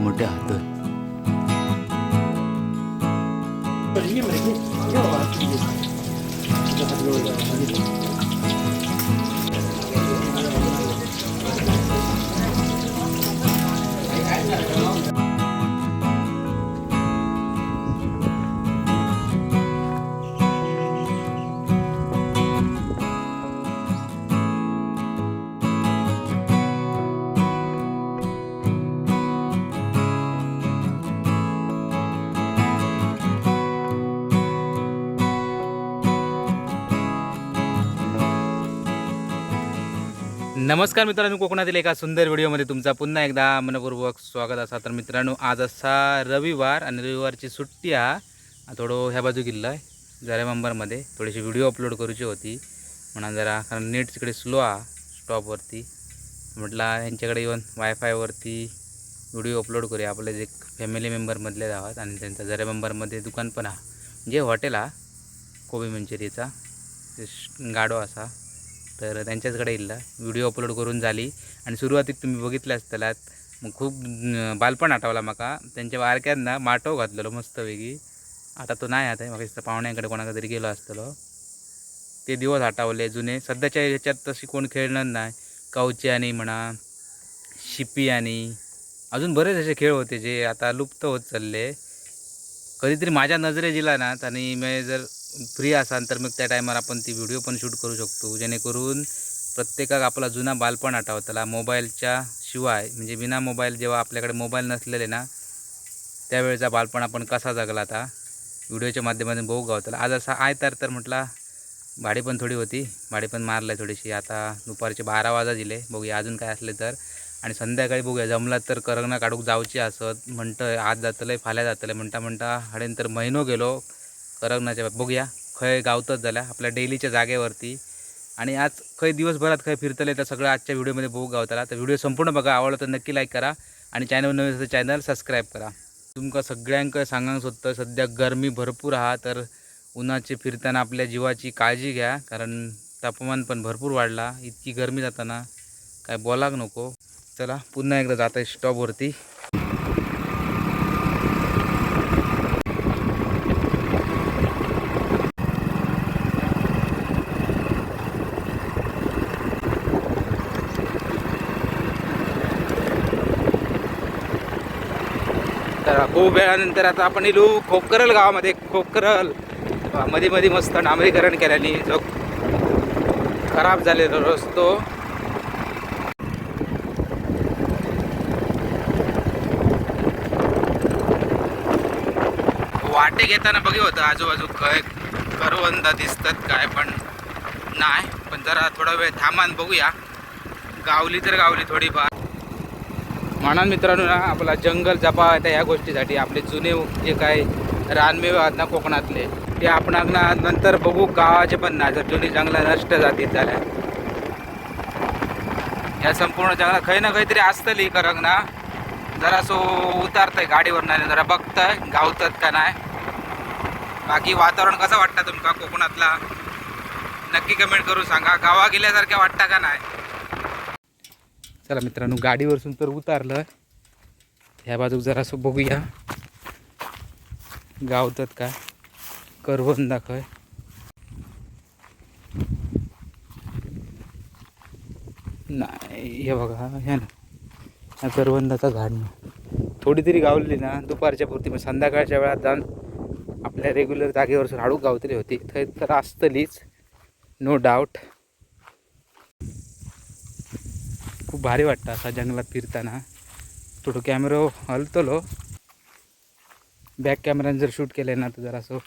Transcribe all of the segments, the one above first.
मोठे हात नमस्कार मित्रांनो कोकणातील एका सुंदर व्हिडिओमध्ये तुमचा पुन्हा एकदा मनपूर्वक स्वागत असा. तर मित्रांनो आज असा रविवार आणि रविवारची सुट्टी हा. थोडं ह्या बाजू गेलेलं आहे जरेमंबरमध्ये थोडीशी व्हिडिओ अपलोड करूची होती. म्हणा जरा कारण नेट तिकडे स्लो हा स्टॉपवरती. म्हटलं यांच्याकडे येऊन वायफायवरती व्हिडिओ अपलोड करूया. आपले जे फॅमिली मेंबरमधले आहात आणि त्यांचा जरा मेंबरमध्ये दुकान पण हा. जे हॉटेल हा कोबी मंचुरियचा ते श- गाडो असा. तर त्यांच्याचकडे येईल व्हिडिओ अपलोड करून झाली. आणि सुरुवातीक तुम्ही बघितले असतलात मग खूप बालपण आठवला म्हाका त्यांच्या बारक्यांना माटो घातलेलो मस्त वेगळी आता तो नाही आता म्हाका दिसतं पाहुण्यांकडे कोणाकडे तरी गेलो असतलो. ते दिवस आठवले जुने. सध्याच्या ह्याच्यात तशी कोण खेळणार नाही. कावची आणि म्हणा शिपी आणि अजून बरेच असे खेळ होते जे आता लुप्त होत चालले. कधीतरी माझ्या नजरे दिला ना आणि मी जर फ्री असाल तर मग त्या टायमार आपण ती व्हिडिओ पण शूट करू शकतो. जेणेकरून प्रत्येकाक आपला जुना बालपण आठवतला मोबाईलच्या शिवाय म्हणजे बिना मोबाईल जेव्हा आपल्याकडे मोबाईल नसलेले ना त्यावेळेचा बालपण आपण कसा जगला आता? व्हिडिओच्या माध्यमातून बघू गावतला हो? आज असा आहे तर तर म्हटला भाडी पण थोडी होती. भाडी पण मारलं थोडीशी. आता दुपारचे बारा वाजा दिले बघूया अजून काय असले तर. आणि संध्याकाळी बघूया. जमला तर करंगना काढूक जावची असत म्हणतं आज जातलं फाल्या जातलं म्हणता म्हणता हाडेन तर महिनो गेलो. करगनाच्या बघूया. खंय गावतच झाल्या आपल्या डेलीच्या जागेवरती. आणि आज खंय दिवसभरात खंय फिरतले तर सगळं आजच्या व्हिडिओमध्ये बघू गावताला. तर व्हिडिओ संपूर्ण बघा. आवडला तर नक्की लाईक करा. आणि चॅनल नवीन असं चॅनल सबस्क्राईब करा. तुमका सगळ्यांक सांगांक सोदतं सध्या गरमी भरपूर हा तर उन्हाचे फिरताना आपल्या जीवाची काळजी घ्या. कारण तापमान पण भरपूर वाढला. इतकी गरमी जाताना काय बोलाक नको. चला पुन्हा एकदा जात आहे स्टॉपवरती तर खूप वेळानंतर आता आपण इलू खोकरल गावामध्ये खोकरल. मध्ये मध्ये मस्त डांबरीकरण केल्याने जो खराब झालेला रस्तो. वाटे घेताना बघे होतं आजूबाजू काय करवंद दिसतात काय पण नाही. पण जरा थोडा वेळ थांबान बघूया. गावली तर गावली थोडीफार. म्हणून मित्रांनो ना आपला जंगल जपा त्या ह्या गोष्टीसाठी. आपले जुने जे काय रानमेव आहेत ना कोकणातले ते आपण ना नंतर बघू गावाचे पण नाही जर जुनी जंगलं नष्ट जातील झाल्या. या संपूर्ण जंगलात खंय ना काहीतरी असतली करंग ना. जरा सो उतारतंय गाडीवर नाही जरा बघतंय गावतात का नाही. बाकी वातावरण कसं वाटतं तुमका कोकणातला? नक्की कमेंट करून सांगा. गावा गेल्यासारख्या वाटतं का नाही? चला मित्रांनो गाडीवरसून तर उतारलं. ह्या बाजूक जरासं बघूया. गावतात का? करवून दाखय नाही हे बघा ह्या ना. करवंदाचा झाड ना थोडी तरी गावली ना दुपारच्या पुरती मग संध्याकाळच्या वेळात जाऊन आपल्या रेग्युलर जागेवरसून हाडूक गावतली होती. थंय तर असतलीच नो डाऊट खूप भारी वाटतं असा जंगलात फिरताना. थोडं कॅमेरो हलतलो. बॅक कॅमेराने जर शूट केलं ना तर जरा असं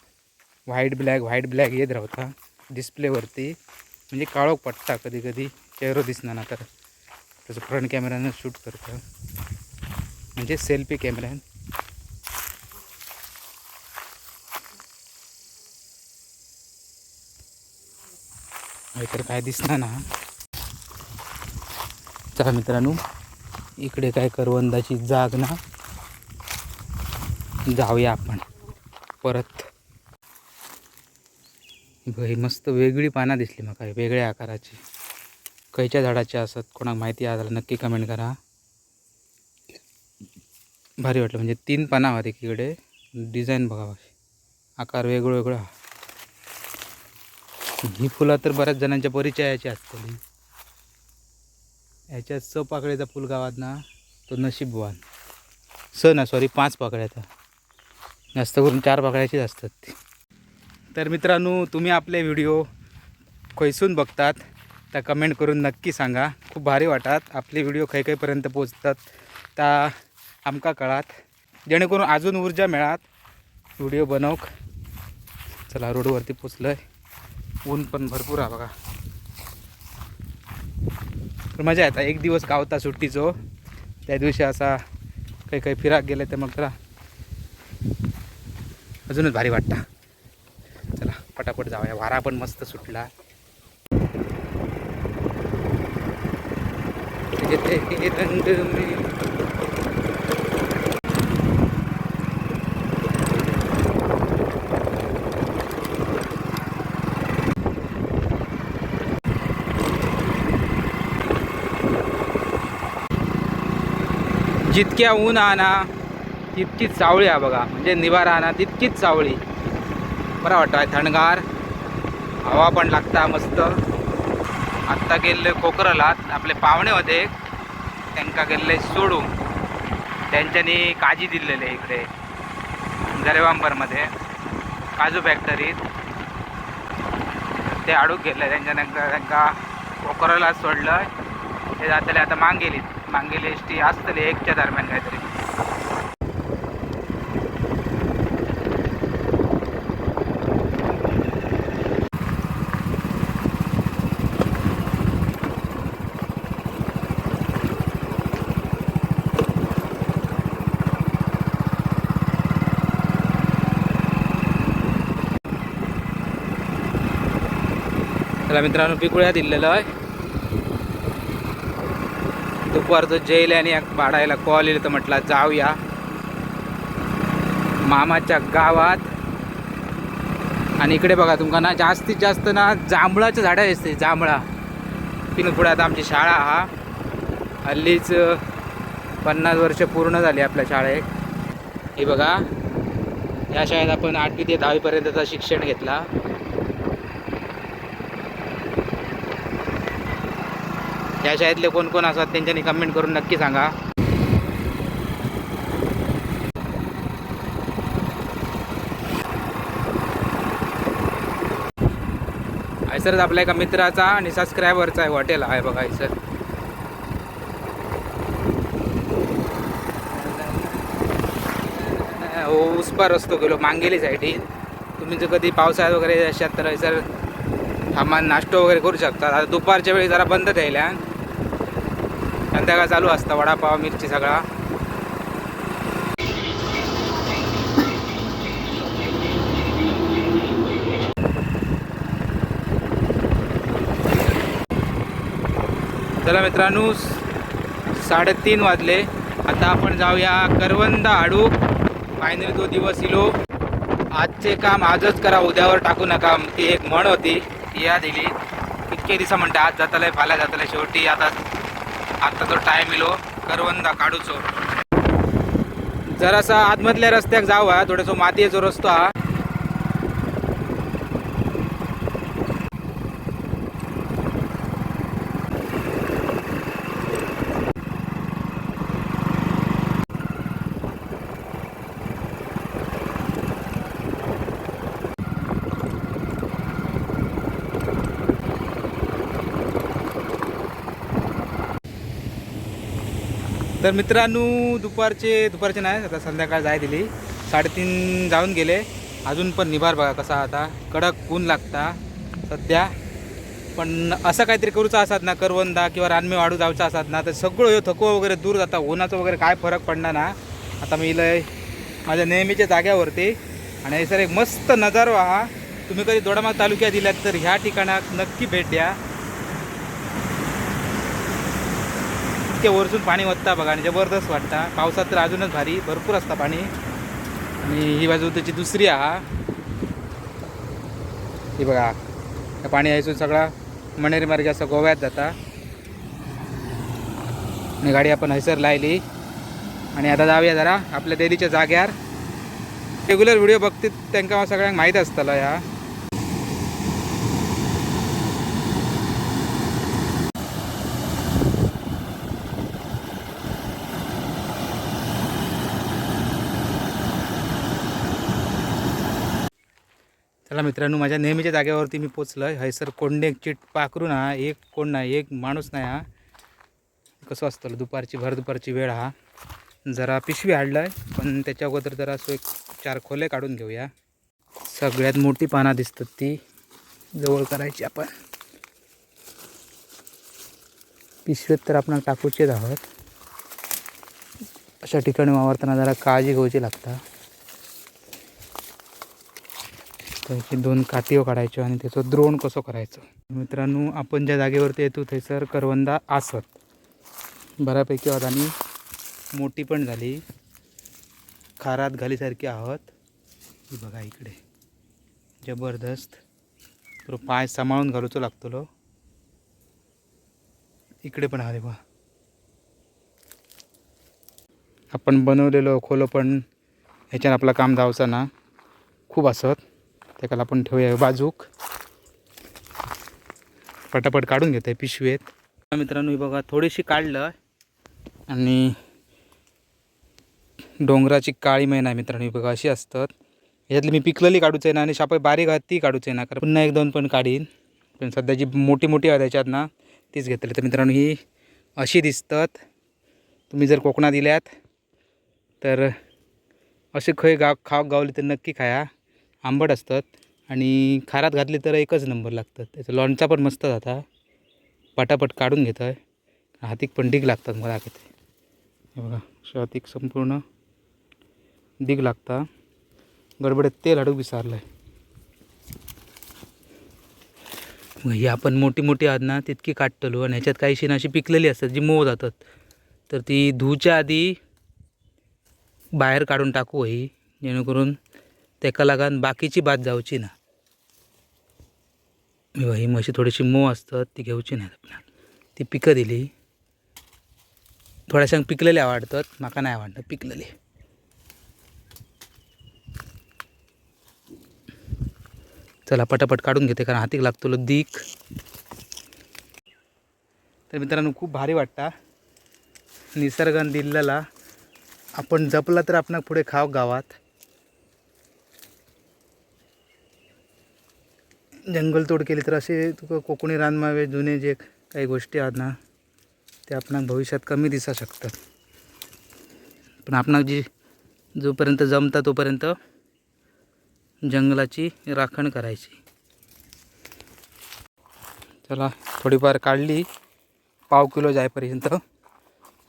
व्हाईट ब्लॅक व्हाईट ब्लॅक येत राहता. डिस्प्लेवरती म्हणजे काळोख पडता कधी कधी चेहरो दिसणार ना तर. तसं फ्रंट कॅमेरानं शूट करतं. म्हणजे सेल्फी कॅमेऱ्यान तर काय दिसणार ना. चला मित्रांनो इकडे काय करवंदाची जाग ना. जाऊया आपण. परत. भाई मस्त वेगळी पानं दिसली मग काय वेगळ्या आकाराची. खयच्या झाडाची असत कोणाक माहिती आला नक्की कमेंट करा. भारी वाटलं म्हणजे तीन पानं आहात एकीकडे. डिझाईन बघा आकार वेगळं वेगळा ही फुलं तर बऱ्याच जणांच्या परिचयाची असतील. ह्याच्यात स पाकळ्याचा फुल गावात ना तो नशीबवान स ना सॉरी पाच पाकळ्याचा जास्त करून चार पाकळ्याचीच असतात ती. तर मित्रांनो तुम्ही आपले व्हिडिओ खैसून बघतात. तर कमेंट करून नक्की सांगा. खूप भारी वाटतात. आपले व्हिडिओ खै खैपर्यंत पोचतात तर आमका कळात. जेणेकरून अजून ऊर्जा मिळात. व्हिडिओ बनवक. चला रोडवरती पोचलो आहे ऊन पण भरपूर आहे बघा. पण मजा येतात एक दिवस गावता सुट्टीचो हो. त्या दिवशी असा काही काही फिराक गेले तर मग जरा अजूनच भारी वाटतं. चला पटापट जाऊया. वारा पण मस्त सुटला. येते रंग में जितक्या ऊन आणा तितकीच चावळी आहे बघा. म्हणजे निवारा आणा तितकीच चावळी. बरं वाटतं थंडगार. हवा पण लागता मस्त. आत्ता गेले कोकरलात आपले पाहुणे होते. त्यांना गेले सोडून. त्यांच्यानी काजी दिलेले इकडे गरेवांबरमध्ये. काजू फॅक्टरीत. ते अडूक गेले त्यांच्या त्यांना कोकरला सोडलं. ते जातले आता मांगेली मांगेली एस टी असतले एकच्या दरम्यान काहीतरी. मित्रांनो पिकुळ्या दिलेलं आहे. दुपारचं जेल आणि भाडायला कॉल येईल तर म्हटलं जाऊया. मामाच्या गावात. आणि इकडे बघा तुमका ना जास्तीत जास्त ना जांभळाच्या झाडं असते जांभळा. तिथून पुढे आता आमची शाळा हा. हल्लीच पन्नास वर्ष पूर्ण झाली आपल्या शाळेत. हे बघा. या शाळेत आपण आठवी ते दहावीपर्यंतचा शिक्षण घेतला. या शाळेतले कोण कोण असतात त्यांच्यानी कमेंट करून नक्की सांगा. सर आपल्या एका मित्राचा आणि सबस्क्रायबरचा आहे हॉटेल. आहे बघा सर. हो असतो गेलो मांगेली साईडीन. तुम्ही जर कधी पावसाळ्यात वगैरे अशात तर सर थांबा नाश्तो वगैरे करू शकता. आता दुपारच्या वेळी जरा बंद द्यायला संध्याकाळ चालू असतं वडापाव मिरची सगळा. चला मित्रांनो साडेतीन वाजले. आता आपण जाऊया करवंदा हाडू. फायनली तो दिवस इलो. आजचे काम आजच करा उद्यावर टाकू नका. ती एक म्हण होती ती या दिली इतके दिसा म्हणते आज जातलंय फाल्या जातलंय शेवटी आता आता तो टाइम इलो करवंदा काढूचो. जरासा आतमधल्या रस्त्याक जाऊ हा थोडंसं मातयेचो रस्तो हा. तर मित्रांनो दुपारचे दुपारचे नाही आता संध्याकाळ जाय दिली. साडेतीन जाऊन गेले. अजून पण निभार बघा कसा आता. कडक ऊन लागता सध्या. पण असं काहीतरी करूचा असतात ना करवंदा किंवा रानमे वाढू जाऊचा असतात ना तर सगळं हे थकवं वगैरे दूर जाता. उन्हाचं वगैरे काय फरक पडणार ना? आता मी लय माझ्या नेहमीच्या जाग्यावरती. आणि हे सर एक मस्त नजारो हा. तुम्ही कधी दोडामाग तालुक्यात दिल्यात तर ह्या ठिकाणात नक्की भेट द्या. इतक्या वरसून पाणी वत्ता बघा आणि जबरदस्त वाटता. पावसात तर अजूनच भारी भरपूर असता पाणी. आणि ही बाजू त्याची दुसरी आहा. ही बघा त्या पाणी यायचून सगळा मणेरी मार्गे असं गोव्यात जाता. आणि गाडी आपण हैसर लायली. आणि आता जाऊया जरा आपल्या डेलीच्या जाग्यार रेग्युलर व्हिडिओ बघतील त्यांना सगळ्यांक माहीत असतलं ह्या चला मित्रांनो माझ्या नेहमीच्या जागेवरती मी पोचलो आहे हयसर कोंडे चिट पाखरून हा एक कोण नाही एक माणूस नाही हा. कसं असतं दुपारची भर दुपारची वेळ हा. जरा पिशवी हाडलं आहे पण त्याच्या अगोदर जरा असं एक चार खोले काढून घेऊया. सगळ्यात मोठी पाना दिसतात ती जवळ करायची आपण. पिशवीत तर आपण टाकूचेच आहोत. अशा ठिकाणी वावरताना जरा काळजी घ्यायची लागता. त्याची दोन काठीव काढायच्यो आणि त्याचं द्रोण कसो करायचो? मित्रांनो आपण ज्या जागेवरती येतो थंयसर करवंदा आसत. बऱ्यापैकी आहोत आणि मोठी पण झाली. खारात घालीसारखी आहोत. ही बघा इकडे. जबरदस्त. तो पाय सांभाळून घालूचो लागतलो. इकडे पण आले बघा आपण बनवलेलो खोलो पण ह्याच्यानं आपलं काम जावचं ना. खूप असत त्याला आपण ठेवूया. बाजूक. पटापट काढून घेत आहे पिशवेत. मित्रांनो हे बघा थोडीशी काढलं आणि डोंगराची काळी मैना आहे मित्रांनो बघा अशी असतात. ह्याच्यातली मी पिकलेली काढूच आहे ना आणि शापाय बारीक आहात ती काढूच आहे ना कारण पुन्हा एक दोन पण काढीन. पण सध्या जी मोठी मोठी आहे त्याच्यात ना तीच घेतली तर मित्रांनो ही अशी दिसतात. तुम्ही जर कोकणात दिल्यात तर असे खय गाव खाव गावली तर नक्की खाया. आंबट असतात आणि खारात घातले तर एकच नंबर लागतात. त्याचा लोणचा पण मस्त जाता पटापट काढून घेत आहे. हातीक पण डीग लागतात मला किती हे बघा अशा हातीक संपूर्ण डीग लागता. गडबडीत तेल हाडूक विसारलं आहे ही आपण मोठी मोठी आहात ना तितकी काढतलो आणि ह्याच्यात काही शीन अशी पिकलेली असतात जी मऊ जातात. तर ती धुच्या आधी बाहेर काढून टाकू ही जेणेकरून तेका लागून बाकीची भात जावची ना. ही म्हशी थोडीशी मोव असतात ती घेवची नाहीत आपल्याला. ती पिकं दिली थोड्याशांक पिकलेली आवडतात म्हाका नाही आवडतं पिकलेली. चला पटापट काढून घेते कारण हातीक लागतो दीक तर मित्रांनो खूप भारी वाटता. निसर्गान दिलेला आपण जपला तर आपण पुढे खाव गावात. जंगलतोड केली तर असे तुका कोकणी रानमावे जुने जे काही गोष्टी आहेत ना ते आपणाक भविष्यात कमी दिसा शकतात. पण आपणाक जी जोपर्यंत जमता तोपर्यंत जंगलाची राखण करायची. चला थोडीफार काढली. पाव किलो जायपर्यंत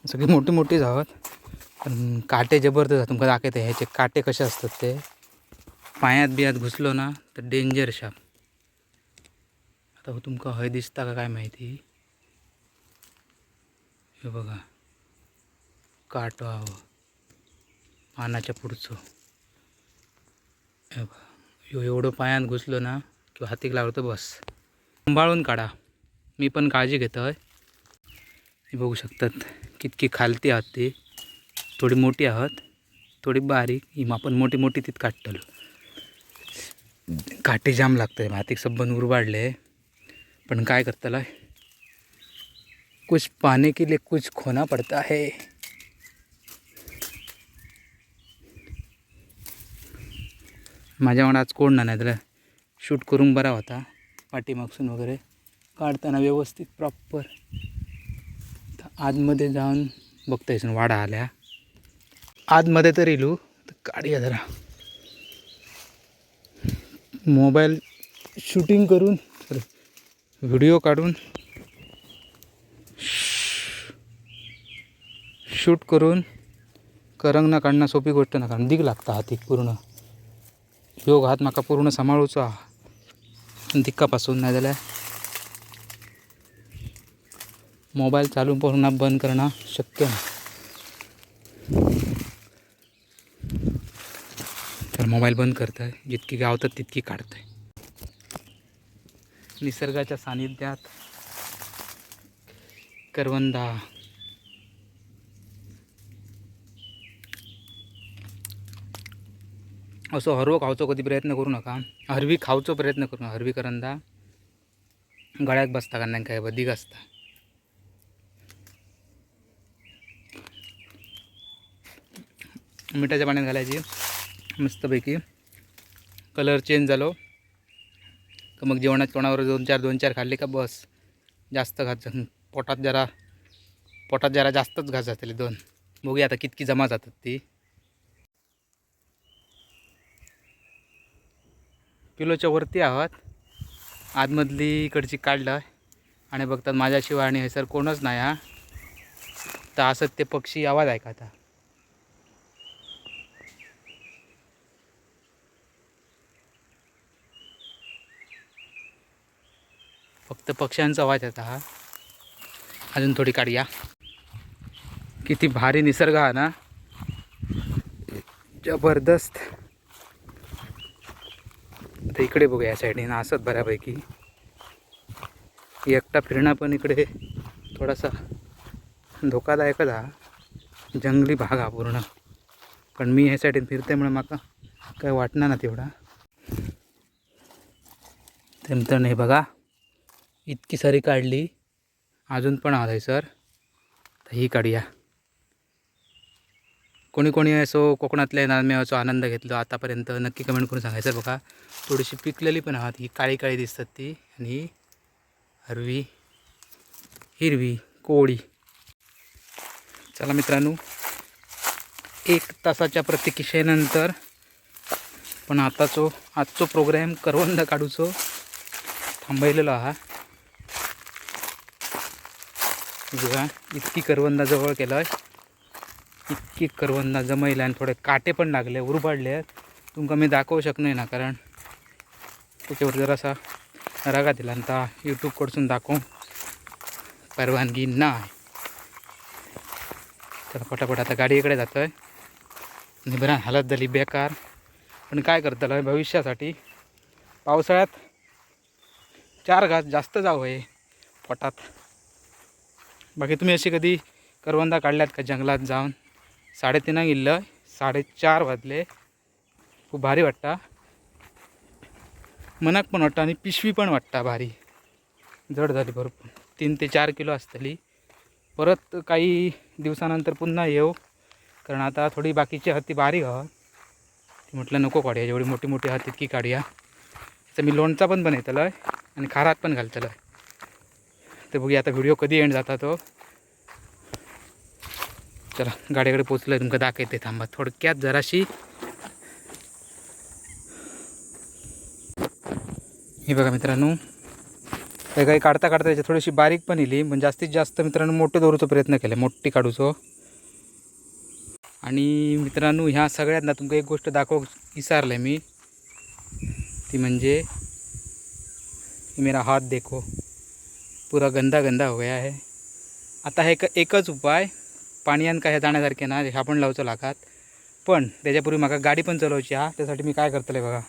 सगळी मोठी मोठी जावत पण काटे जबरदस्त तुमका दाखवते ह्याचे काटे कसे असतात ते. पायात बियात घुसलो ना तर डेंजर शाप आता हो तुमका हय दिसता का काय माहिती? हे बघा. काटो हवं पानाच्या पुढचं. हे बघा. ह्यो एवढं पायात घुसलो ना किंवा हातीक लागलो तर बस. सांभाळून काढा. मी पण काळजी घेतो आहे हे बघू शकतात. कितकी खालती आहात ती. थोडी मोठी आहात. थोडी बारीक. ही आपण मोठी मोठी तीत काढतलो काटे जाम लागतंय. हातीक सबन उरवाडले पण काय करतला? कुछ पाने के लिए कुछ खोना पड़ता है। माझ्या आज कोण नाही त्याला शूट करून बरा होता. पाठीमागसून वगैरे काढताना व्यवस्थित प्रॉपर आतमध्ये जाऊन बघता वाडा आल्या. आतमध्ये तर इलू तर काढूया जरा. मोबाईल शूटिंग करून व्हिडिओ काढून शूट करून करंगना काढणं सोपी गोष्ट ना कारण दिग लागता हातीक पूर्ण. योग हात म्हाका पूर्ण सांभाळूचो. हा दिक्कापासून नाही जाल्यार मोबाईल चालू पूर्ण बंद करणं शक्य ना तर मोबाईल बंद करताय. जितकी गावतात तितकी काढताय. निसर्गाच्या सानिध्यात. करवंदा. असं हरवं खावचं कधी प्रयत्न करू नका. हरवी खावचो प्रयत्न करू नका. हरवी करंदा. गळ्यात बसता कारण काय? बधिक असता मिठाच्या पाण्यात घालायची. मस्तपैकी. कलर चेंज झालो. का मग जेवणात तोंडावर दोन चार दोन चार खाल्ले का बस. जास्त घात पोटात जरा पोटात जरा जास्तच घास जातले दोन. बघूया आता कितकी जमा जातात ती. किलोच्या वरती आहात. आतमधली इकडची काढलं आणि बघतात माझ्याशिवाय आणि सर कोणच नाही हा. तर असंच ते पक्षी आवाज ऐका आता फक्त पक्ष्यांचा आवाज आता हा. अजून थोडी काढूया किती भारी निसर्ग हा ना. जबरदस्त. आता इकडे बघूया या साईडने ना. असत बऱ्यापैकी. एकटा फिरणं पण इकडे थोडासा धोकादायकच हा. जंगली भाग हा पूर्ण. पण मी ह्या साईडीन म्हणून मला काय वाटणार ना तेवढा. तेमतण नाही बघा. इतकी सारी काढली. अजून पण आहे सर. तर ही काढूया. कोणी कोणी असो कोकणातल्या नामेवाचो आनंद घेतलो. आतापर्यंत नक्की कमेंट करून सांगायचं बघा. थोडीशी पिकलेली पण आहात. ही काळी काळी दिसतात ती. आणि ही हरवी हिरवी कोळी. चला मित्रांनो एक तासाच्या प्रतीक्षेनंतर पण आताचो आजचो प्रोग्राम करवंद काढूचो थांबयलेलो आहा बघा इतकी करवंदा जवळ केलं इतकी करवंदा जमयला आणि थोडे काटे पण लागले उरबाडले. तुमका मी दाखवू शकणार ना कारण त्याच्यावर जरासा रागा दिला आणि आता यूट्यूबकडसून दाखवू परवानगी नाही. तर पटापट आता गाडीकडे जातो आहे आणि हालत झाली बेकार. पण काय करतलं भविष्यासाठी पावसाळ्यात चार घास जास्त जाऊ आहे पोटात. बाकी तुम्ही असे कधी करवंदा काढल्यात का जंगलात जाऊन? साडेतीना गेलं साडेचार वाजले. खूप भारी वाटता. मनाक पण वाटतं आणि पिशवी पण वाटता भारी. जड झाली भरपूर. तीन ते चार किलो असतली. परत काही दिवसानंतर पुन्हा येऊ. कारण आता थोडी बाकीची हत्ती बारीक आहात ती म्हटलं नको काढूया. जेवढी मोठी मोठी आहात तितकी काढूया. तर मी लोणचा पण बनवतलं आहे आणि खारात पण घालतलं आहे तर बघूया आता व्हिडिओ कधी एंड जाता तो. चला गाडीकडे पोचलं तुमका दाखवते थांबा थोडक्यात जराशी. हे बघा मित्रांनो काही काही काढता काढता त्याच्यात थोडीशी बारीक पण इली पण जास्तीत जास्त मित्रांनो मोठे दोरूचा प्रयत्न केला मोठी काढूचो. आणि मित्रांनो ह्या सगळ्यात ना तुमका एक गोष्ट दाखव विसरलं मी. ती म्हणजे मेरा हात देखो. पुरा गंदा गंदा हो गया है। आता हे एक एकच उपाय पाण्यान काय जाण्यासारखे ना ह्या पण लावचो लागात पण त्याच्यापूर्वी म्हाका गाडी पण चलवची हा. त्यासाठी मी काय करतले बघा.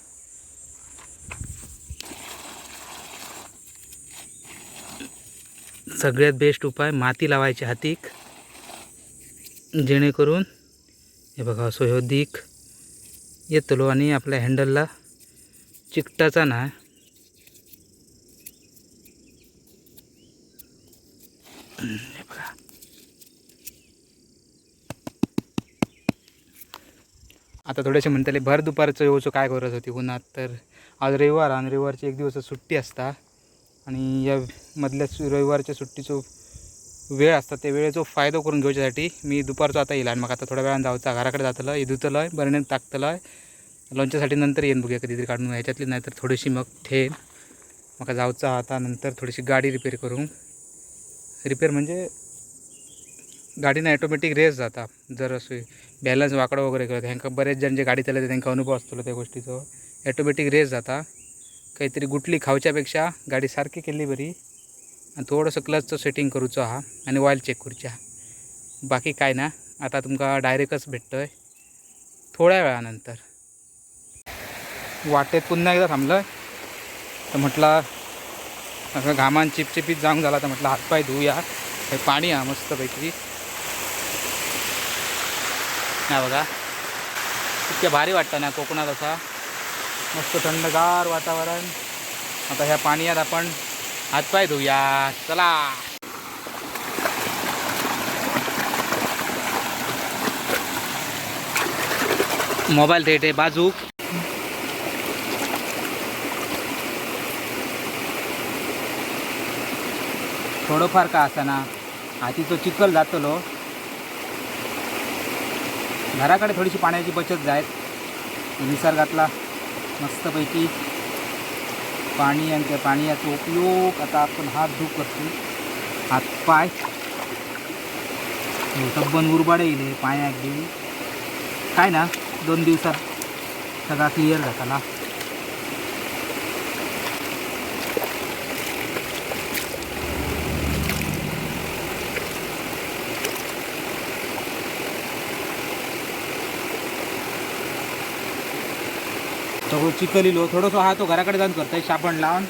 सगळ्यात बेस्ट उपाय माती लावायची हातीक. जेणेकरून हे बघा असो ह्यो दीक येतलो आणि आपल्या हँडलला चिकटाचा ना बघा. आता थोडेसे म्हणताले भर दुपारचं येऊचं काय गरज होती? उन्हात तर आज रविवार आणि रविवारची एक दिवस सुट्टी असता. आणि या मधल्या सु- रविवारच्या सुट्टीचो वेळ असता त्या वेळेचो फायदो करून घेवच्यासाठी मी दुपारचो आता येईल. आणि मग आता थोड्या वेळानं जाऊचा घराकडे जातलं हे धुतलं आहे बरणेन टाकतलं आहे लोणच्यासाठी नंतर येईन बघूया कधीतरी काढून ह्याच्यातली नाही तर थोडीशी मग ठेन. मग जाऊचा आता नंतर थोडीशी गाडी रिपेअर करू. रिपेअर म्हणजे गाडीनं ॲटोमॅटिक रेस जाता. जर असं बॅलन्स वाकडं वगैरे करत ह्यांका बरेच जण जे गाडी चालवते त्यांना अनुभव असतो त्या गोष्टीचो. ॲटोमॅटिक रेस जाता. काहीतरी गुटली खावच्यापेक्षा गाडी सारखी केली बरी. आणि थोडंसं क्लचचं सेटिंग करूचो हा आणि ऑइल चेक करूच्या बाकी काय ना आता तुमका डायरेक्टच भेटतय. थोड्या वेळानंतर. वाटेत पुन्हा एकदा थांबलं तर म्हटलं असं घामान चिपचिपीत जाम झाला तर म्हटलं हातपाय धुवूया हे पाणी हा मस्तपैकी. हा बघा. इतक्या भारी वाटतं ना कोकणात असा. मस्त थंडगार वातावरण. आता ह्या पाण्यात आपण हातपाय धुया चला. मोबाईल थेट आहे बाजूक. थोडंफार का ना हातीचो चिखल जातलो. घराकडे थोडीशी पाण्याची बचत जायत निसर्गातला मस्तपैकी पाणी आणि त्या पाण्याचा उपयोग आता आपण हात धूप करतो हात पाय. तब्बन उरबाडे येईल पाण्याक घेऊन काय ना दोन दिवसात सगळा क्लिअर जाताला सगळं चिखलीलो थोडंसं हा तो घराकडे जाऊन करतोय शापण लावून.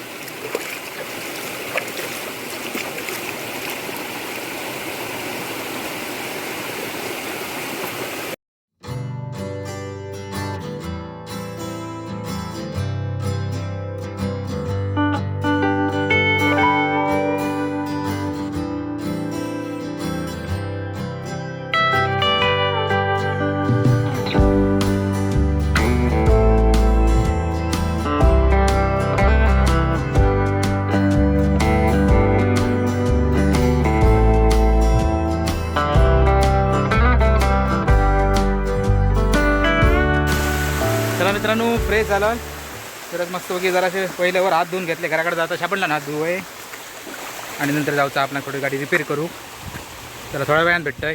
रे फ्रेश झालं तरच मस्त वगैरे जरासे पहिल्यावर हात धुवून घेतले घराकडे जाता सापडला ना हात धुवय आणि नंतर जाऊचा आपण थोडी गाडी रिपेअर करू. त्याला थोड्या वेळात भेटतंय.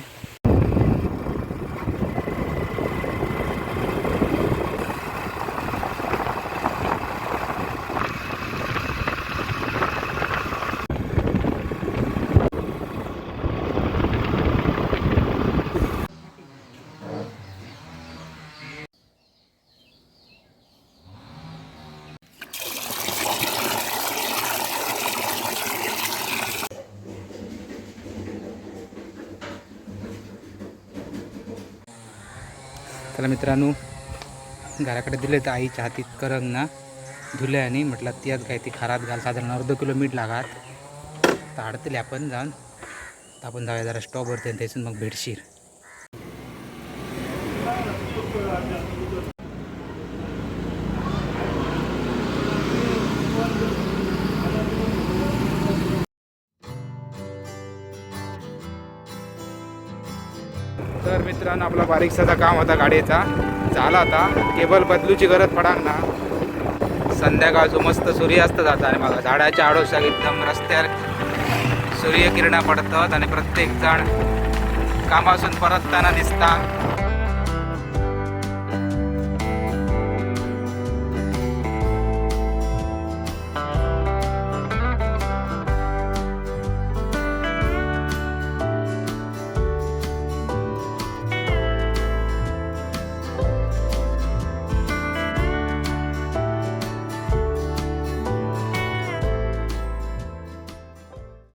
चला मित्रांनो घराकडे दिले तर आईच्या हातीत करंग ना. धुले आणि म्हटलं त्यात काय ती खारात घाल. साधारण अर्ध किलो मीठ लागात. तर हाडतले आपण जाऊन. तर आपण जाऊया जरा स्टॉपवरती आणि त्याच्यातून मग भेटशीर तर मित्रांनो आपला बारीकसाचा काम होता गाडीचा. झाला आता. केबल बदलूची गरज पडाक ना. संध्याकाळचो मस्त सूर्यास्त जाता आणि मग झाडाच्या आडोशाक एकदम रस्त्यावर सूर्यकिरणा पडतात आणि प्रत्येक जण कामासून परतताना दिसता.